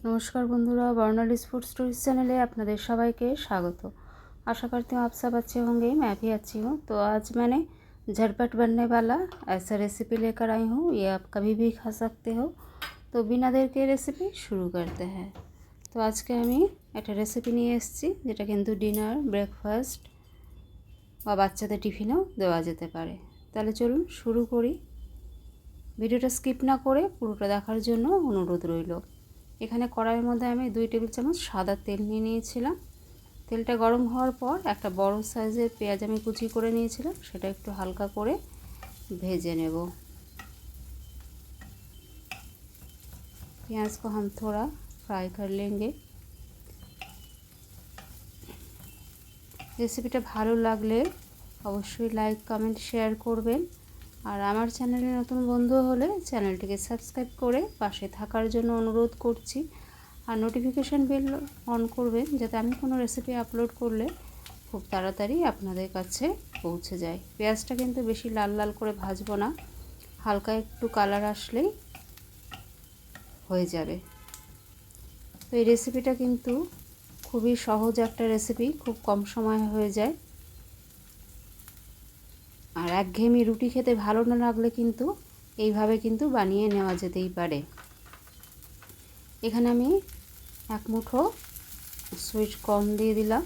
नमस्कार बंधुरा Barnali food stories चैनले আপনাদের সবাইকে স্বাগত आशा करती हूँ आप सब अच्छे होंगे मैं भी अच्छी हूँ तो आज मैंने झटपट बनने वाला ऐसा रेसिपी लेकर आई हूँ ये आप कभी भी खा सकते हो তো বিনা দেরকে রেসিপি শুরু করতে হ্যাঁ তো আজকে আমি একটা রেসিপি নিয়ে এসেছি যেটা কিন্তু ডিনার ব্রেকফাস্ট বা বাচ্চাদের টিফিনেও দেওয়া যেতে পারে তাহলে চলুন শুরু করি ভিডিওটা স্কিপ না করে পুরোটা দেখার জন্য অনুরোধ রইল এখানে কড়াইয়ের মধ্যে আমি দুই টেবিল চামচ সাদা তেল নিয়ে নিয়েছিলাম তেলটা গরম হওয়ার পর একটা বড় সাইজের পেঁয়াজ আমি কুচি করে নিয়েছিলাম সেটা একটু হালকা করে ভেজে নেব পেঁয়াজ को हम थोड़ा फ्राई कर लेंगे রেসিপিটা ভালো লাগলে অবশ্যই লাইক কমেন্ট শেয়ার করবেন আর আমার চ্যানেলে নতুন বন্ধু হলে চ্যানেলটিকে সাবস্ক্রাইব করে পাশে থাকার জন্য অনুরোধ করছি। আর নোটিফিকেশান বেল অন করবেন যাতে আমি কোনো রেসিপি আপলোড করলে খুব তাড়াতাড়ি আপনাদের কাছে পৌঁছে যায়। পেঁয়াজটা কিন্তু বেশি লাল লাল করে ভাজবো না, হালকা একটু কালার আসলেই হয়ে যাবে। তো এই রেসিপিটা কিন্তু খুবই সহজ একটা রেসিপি খুব কম সময়ে হয়ে যায়। একঘেয়েমি রুটি খেতে ভালো না লাগলে কিন্তু এইভাবে কিন্তু বানিয়ে নেওয়া যেতেই পারে। এখানে আমি এক মুঠো সুইট কর্ন দিয়ে দিলাম।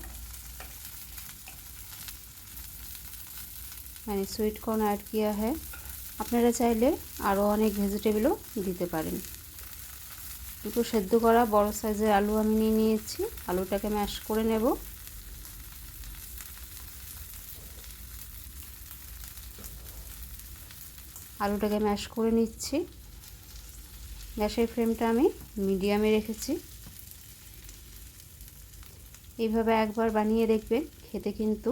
মানে সুইট কর্ন অ্যাড কিয়া হ্যাঁ আপনারা চাইলে আরও অনেক ভেজিটেবলও দিতে পারেন। দুটো সেদ্ধ করা বড় সাইজের আলু আমি নিয়ে নিয়েছি। আলুটাকে ম্যাশ করে নেব। আলুটাকে ম্যাশ করে নিচ্ছি। গ্যাসের ফ্লেমটা আমি মিডিয়ামে রেখেছি। এইভাবে একবার বানিয়ে দেখবেন, খেতে কিন্তু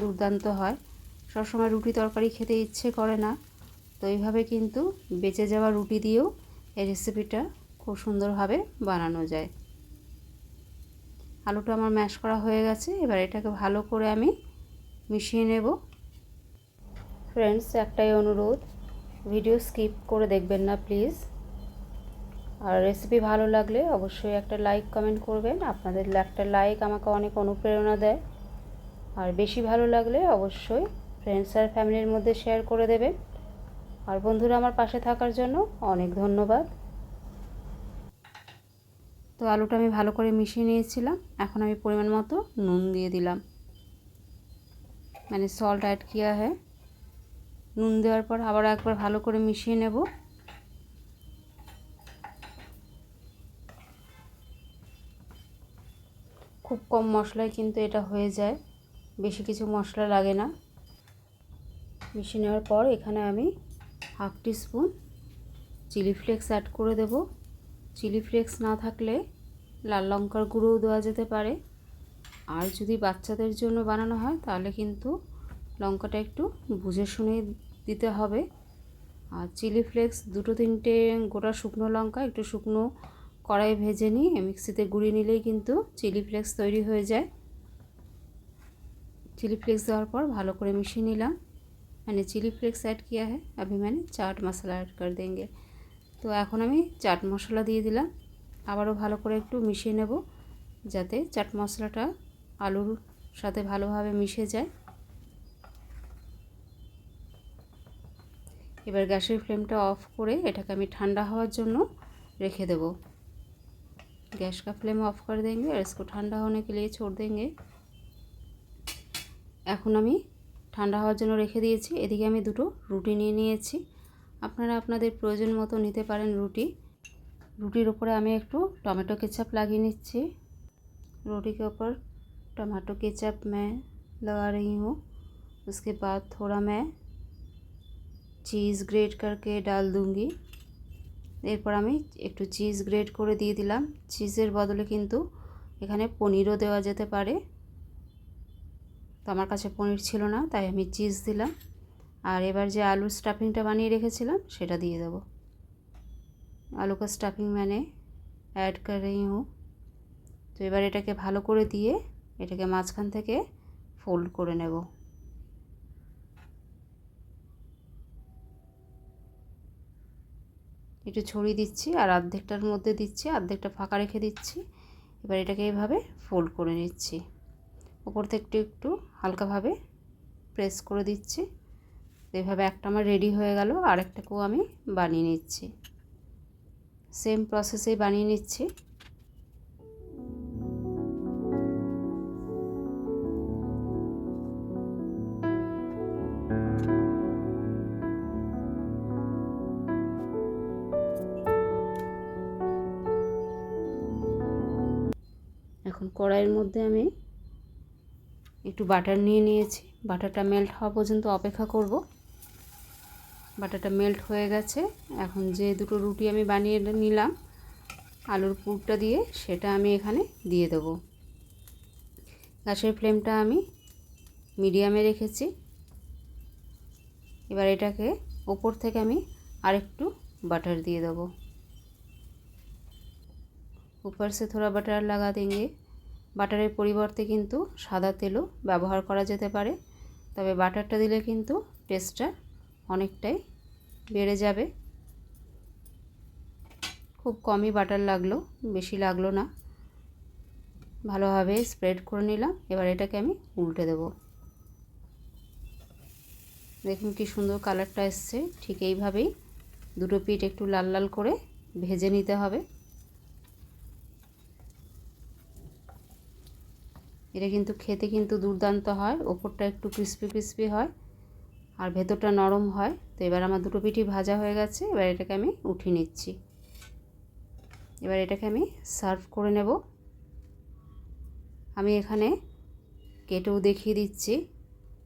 দুর্দান্ত হয়। সবসময় রুটি তরকারি খেতে ইচ্ছে করে না, তো এইভাবে কিন্তু বেঁচে যাওয়া রুটি দিয়েও এই রেসিপিটা খুব সুন্দরভাবে বানানো যায়। আলুটা আমার ম্যাশ করা হয়ে গেছে, এবার এটাকে ভালো করে আমি মিশিয়ে নেব। ফ্রেন্ডস একটাই অনুরোধ ভিডিও স্কিপ করে দেখবেন না প্লিজ আর রেসিপি ভালো লাগলে অবশ্যই একটা লাইক কমেন্ট করবেন। আপনাদের একটা লাইক আমাকে অনেক অনুপ্রেরণা দেয়। আর বেশি ভালো লাগলে অবশ্যই ফ্রেন্ডস আর ফ্যামিলির মধ্যে শেয়ার করে দেবেন। আর বন্ধুরা আমার পাশে থাকার জন্য অনেক ধন্যবাদ। তো আলুটা আমি ভালো করে মিশিয়ে নিয়েছিলাম। এখন আমি পরিমাণ মতো নুন দিয়ে দিলাম। মানে সল্ট অ্যাড কিয়া হ্যাঁ নুন দেওয়ার পর আবার একবার ভালো করে মিশিয়ে নেব। খুব কম মশলায় কিন্তু এটা হয়ে যায়। বেশি কিছু মশলা লাগে না। মিশিয়ে নেওয়ার পর এখানে আমি half spoon chili flakes add করে দেব। চিলি ফ্লেক্স না থাকলে লাল লঙ্কার গুঁড়োও দেওয়া যেতে পারে। আর যদি বাচ্চাদের জন্য বানানো হয় তাহলে কিন্তু লঙ্কাটা একটু বুঝে শুনে দিতে হবে আর চিলি ফ্লেক্স দুটো তিনটে গোটা শুকনো লঙ্কা একটু শুকনো কড়াই ভেজে নিয়ে মিক্সিতে গুঁড়িয়ে নিলেই কিন্তু চিলি ফ্লেক্স তৈরি হয়ে যায় চিলি ফ্লেক্স দেওয়ার পর ভালো করে মিশিয়ে নিলাম মানে চিলি ফ্লেক্স অ্যাড किया है अभी मैंने চাট মশলা অ্যাড कर देंगे তো এখন আমি চাট মশলা দিয়ে দিলাম আবারও ভালো করে একটু মিশিয়ে নেব যাতে চাট মশলাটা আলুর সাথে ভালোভাবে মিশে যায় এবার গ্যাসের ফ্লেমটা অফ করে এটাকে আমি ঠান্ডা হওয়ার জন্য রেখে দেব गैस का फ्लेम ऑफ कर देंगे और इसको ठंडा होने के लिए छोड़ देंगे এখন আমি ঠান্ডা হওয়ার জন্য রেখে দিয়েছি এদিকে আমি দুটো রুটি নিয়ে নিয়েছি আপনারা আপনাদের প্রয়োজন মতো নিতে পারেন রুটি রুটির উপরে আমি একটু টমেটো केचप লাগিয়ে নিচ্ছি रोटी के ऊपर टमाटो केचप मैं लगा रही हूँ उसके बाद थोड़ा मैं চিজ গ্রেট করকে ডাল দুঙ্গি এরপর আমি একটু চিজ গ্রেট করে দিয়ে দিলাম চিজের বদলে কিন্তু এখানে পনিরও দেওয়া যেতে পারে তো আমার কাছে পনির ছিল না তাই আমি চিজ দিলাম আর এবার যে আলুর স্টাফিংটা বানিয়ে রেখেছিলাম সেটা দিয়ে দেবো আলু কা স্টাফিং মানে অ্যাড कर रही हूँ তো এবার এটাকে ভালো করে দিয়ে এটাকে মাঝখান থেকে ফোল্ড করে নেব একটু ছড়িয়ে দিচ্ছি আর অর্ধেকটার মধ্যে দিচ্ছি, অর্ধেকটা ফাঁকা রেখে দিচ্ছি। এবার এটাকে এইভাবে ফোল্ড করে নিচ্ছি। ওপর থেকে একটু একটু হালকাভাবে প্রেস করে দিচ্ছি। এভাবে একটা আমার রেডি হয়ে গেল, আরেকটাকেও আমি বানিয়ে নিচ্ছি। সেম প্রসেসেই বানিয়ে নিচ্ছি। এখন কড়াইয়ের মধ্যে আমি একটু বাটার নিয়ে নিয়েছি বাটারটা মেল্ট হওয়া পর্যন্ত অপেক্ষা করব বাটারটা মেল্ট হয়ে গেছে এখন যে দুটো রুটি আমি বানিয়ে নিলাম আলুর পুরটা দিয়ে সেটা আমি এখানে দিয়ে দেবো গ্যাসের ফ্লেমটা আমি মিডিয়ামে রেখেছি এবার এটাকে ওপর থেকে আমি আরেকটু বাটার দিয়ে দেবো ऊपर से थोड़ा বাটার লাগা देंगे বাটারের পরিবর্তে কিন্তু সাদা তেলও ব্যবহার করা যেতে পারে। তবে বাটারটা দিলে কিন্তু টেস্টটা অনেকটাই বেড়ে যাবে। খুব কমই বাটার লাগল, বেশি লাগল না। ভালোভাবে স্প্রেড করে নিলাম, এবার এটাকে আমি উল্টে দেব। দেখুন কি সুন্দর কালারটা এসছে, ঠিক এইভাবেই দুটো পিঠ একটু লাল লাল করে ভেজে নিতে হবে। এটা কিন্তু খেতে কিন্তু দুর্দান্ত হয়, ওপরটা একটু ক্রিস্পি ক্রিস্পি হয় আর ভেতরটা নরম হয়। তো এবার আমার দুটো পিঠি ভাজা হয়ে গেছে, এবার এটাকে আমি উঠিয়ে নিচ্ছি। এবার এটাকে আমি সার্ভ করে নেব। আমি এখানে কেটেও দেখিয়ে দিচ্ছি,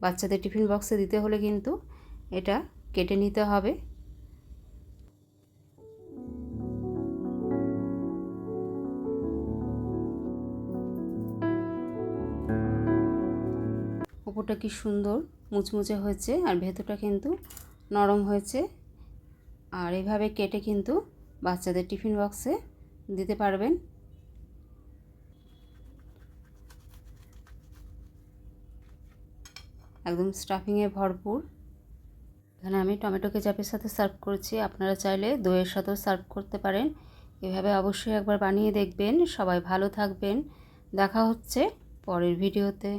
বাচ্চাদের টিফিন বক্সে দিতে হলে কিন্তু এটা কেটে নিতে হবে। ওপরটা কি সুন্দর, মুচমুচে হয়েছে আর ভেতরটা কিন্তু নরম হয়েছে। আর এভাবে কেটে কিন্তু বাচ্চাদের টিফিন বক্সে দিতে পারবেন। একদম স্টাফিংয়ে ভরপুর। এখানে আমি টমেটো কেচাপের সাথে সার্ভ করেছি, আপনারা চাইলে দইয়ের সাথেও সার্ভ করতে পারেন। এভাবে অবশ্যই একবার বানিয়ে দেখবেন। সবাই ভালো থাকবেন। দেখা হচ্ছে পরের ভিডিওতে।